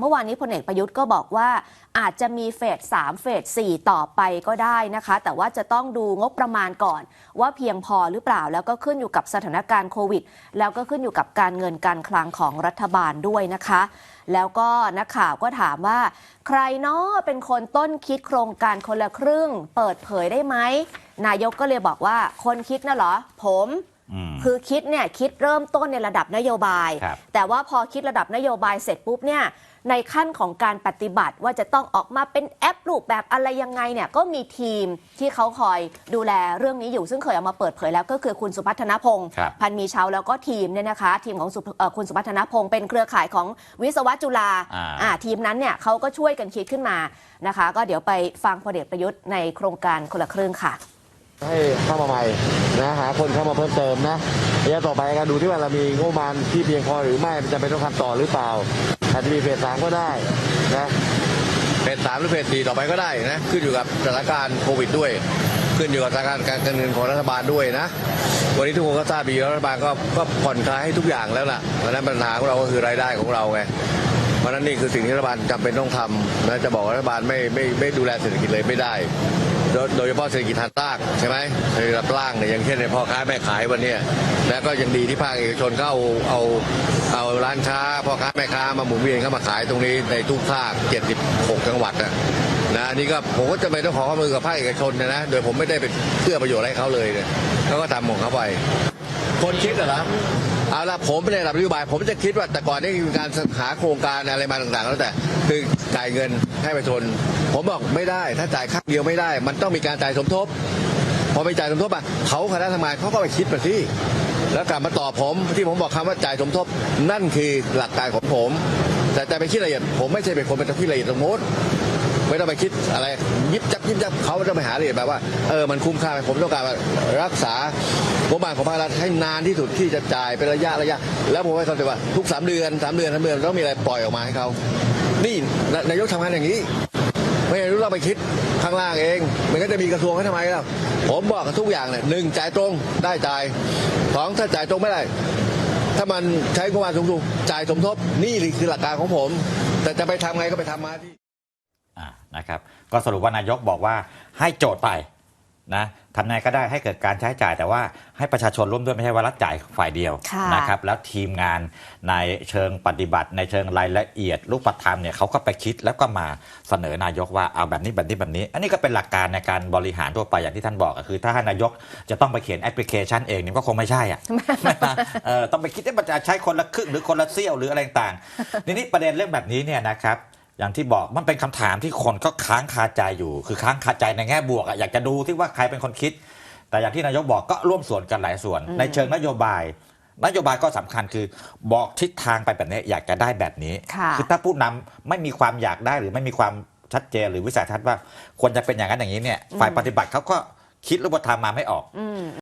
เมื่อวานนี้พลเอกประยุทธ์ก็บอกว่าอาจจะมีเฟส3เฟส4ต่อไปก็ได้นะคะ แต่ว่าจะต้องดูงบประมาณก่อน ว่าเพียงพอหรือเปล่า แล้วก็ขึ้นอยู่กับสถานการณ์โควิด แล้วก็ขึ้นอยู่กับการเงินการคลังของรัฐบาลด้วยนะคะ แล้วก็นักข่าวก็ถามว่า ใครเนาะเป็นคนต้นคิดโครงการคนละครึ่ง เปิดเผยได้ไหมนายกก็เลยบอกว่าคนคิดน่ะเหรอ ผมอืม คือคิดเนี่ยคิดเริ่มต้นในระดับนโยบายครับแต่ว่าพอคิดระดับนโยบายเสร็จปุ๊บเนี่ยในขั้นของการปฏิบัติว่าจะต้องออกมาเป็นแอปรูปแบบอะไรยังไงเนี่ยก็มีทีมที่เขาคอยดูแลเรื่องนี้อยู่ซึ่งเคยเอามาเปิดเผยแล้วก็คือคุณสุพัฒนพงศ์ครับพันมีเชาแล้วก็ทีมเนี่ยนะคะ ทีมของสุเอ่อคุณสุพัฒนพงศ์เป็นเครือข่ายของวิศวะจุฬาอ่าอ่าทีมนั้นเนี่ยเขาก็ช่วยกันคิดขึ้นมานะคะ ก็เดี๋ยวไปฟังพลเอกประยุทธ์ในโครงการคนละครึ่งค่ะ ให้เข้ามาใหม่นะหาคนเข้ามาเพิ่มเติมนะระยะต่อไปการดูที่ว่าเรามีงบประมาณที่เพียงพอหรือไม่มันจะเป็นต้องทำต่อหรือเปล่าอาจจะมีเฟสสามก็ได้นะเฟสสามหรือเฟสสี่ต่อไปก็ได้นะขึ้นอยู่กับสถานการณ์โควิดด้วย ขึ้นอยู่กับสถานการณ์การเงินของรัฐบาลด้วยนะ วันนี้ทุกคนก็ทราบดีรัฐบาลก็ก็ผ่อนคลายให้ทุกอย่างแล้วล่ะเพราะฉะนั้นปัญหาของเราก็คือรายได้ของเราไงเพราะฉะนั้นนี่คือสิ่งที่รัฐบาลจำเป็นต้องทำนะจะบอกว่ารัฐบาลไม่ไม่ไม่ดูแลเศรษฐกิจเลยไม่ได้ โดยเฉพาะเศรษฐกิจฐานรากใช่ไหมเศรษฐกิจล่างเนี่ยอย่างเช่นในพ่อค้าแม่ขายวันนี้แล้วก็ยังดีที่ภาคเอกชนเข้าเอาเอาร้านค้าพ่อค้าแม่ค้ามาหมุนเวียนเข้ามาขายตรงนี้ในทุกภาค 76 จังหวัดนะนะนี่ก็ผมก็จะไปต้องขอความมือกับภาคเอกชนนะนะโดยผมไม่ได้ไปเพื่อประโยชน์ให้เขาเลยเนี่ยเขาก็ทำของเขาไป คนคิดเหรอเอาละผมไม่ได้รับนโยบาย ผมจะคิดว่าแต่ก่อนนี่มีการหาโครงการอะไรมาต่างๆ แล้วแต่คือจ่ายเงินให้ประชาชน ผมบอกไม่ได้ ถ้าจ่ายครั้งเดียวไม่ได้ มันต้องมีการจ่ายสมทบ พอไปจ่ายสมทบอะเขาคณะทำงานเขาก็ไปคิดมาสิแล้วกลับมาตอบผมที่ผมบอกคำว่าจ่ายสมทบ นั่นคือหลักการของผม แต่แต่ไปคิดละเอียดผมไม่ใช่เป็นคนเป็นคิดละเอียดตรงโน้น ไม่ต้องไปคิดอะไรยิบจับยิบจับเขาจะไปหาเลยแบบว่าเออมันคุ้มค่าไหมผมต้องการรักษางบประมาณของภาครัฐให้นานที่สุดที่จะจ่ายเป็นระยะระยะ แล้วผมให้เขาใจว่าทุกสามเดือนสามเดือนสามเดือนต้องมีอะไรปล่อยออกมาให้เขานี่นนายกทำงานอย่างนี้ไม่รู้เราไปคิดข้างล่างเอง มันก็จะมีกระทรวงให้ทำไมล่ะผมบอกกับทุกอย่างเนี่ยหนึ่งจ่ายตรงได้จ่ายสองถ้าจ่ายตรงไม่ได้ถ้ามันใช้งบประมาณสูงๆจ่ายสมทบนี่คือหลักการของผม แต่จะไปทำไงก็ไปทำมาที่ นะครับก็สรุปว่านายกบอกว่าให้โจทย์ไปนะทำไงก็ได้ให้เกิดการใช้จ่าย แต่ว่าให้ประชาชนร่วมด้วยไม่ใช่ว่ารัฐจ่ายฝ่ายเดียวค่ะนะครับแล้วทีมงานในเชิงปฏิบัติ ในเชิงรายละเอียดรูปธรรมเนี่ยเขาก็ไปคิดแล้วก็มาเสนอนายกว่าเอาแบบนี้แบบนี้แบบนี้ อันนี้ก็เป็นหลักการในการบริหารทั่วไปอย่างที่ท่านบอกอะคือ ถ้าให้นายกจะต้องไปเขียนแอปพลิเคชันเองนี่ก็คงไม่ใช่อะเออต้องไปคิดว่ามันจะใช้คนละครึ่งหรือคนละเสี้ยวหรืออะไรต่างๆทีนี้ประเด็นเรื่องแบบนี้เนี่ยนะครับ อย่างที่บอกมันเป็นคำถามที่คนก็ค้างคาใจอยู่ คือค้างคาใจในแง่บวกอะอยากจะดูที่ว่าใครเป็นคนคิด แต่อย่างที่นายกบอกก็ร่วมส่วนกันหลายส่วน ในเชิงนโยบาย นโยบายก็สำคัญคือบอกทิศทางไปแบบนี้อยากจะได้แบบนี้ค่ะอถ้าผู้นำไม่มีความอยากได้หรือไม่มีความชัดเจนหรือวิสัยทัศน์ว่าควรจะเป็นอย่างนั้นอย่างนี้เนี่ยฝ่ายปฏิบัติเขาก็คิดรูปธรรมมาไม่ออกอืม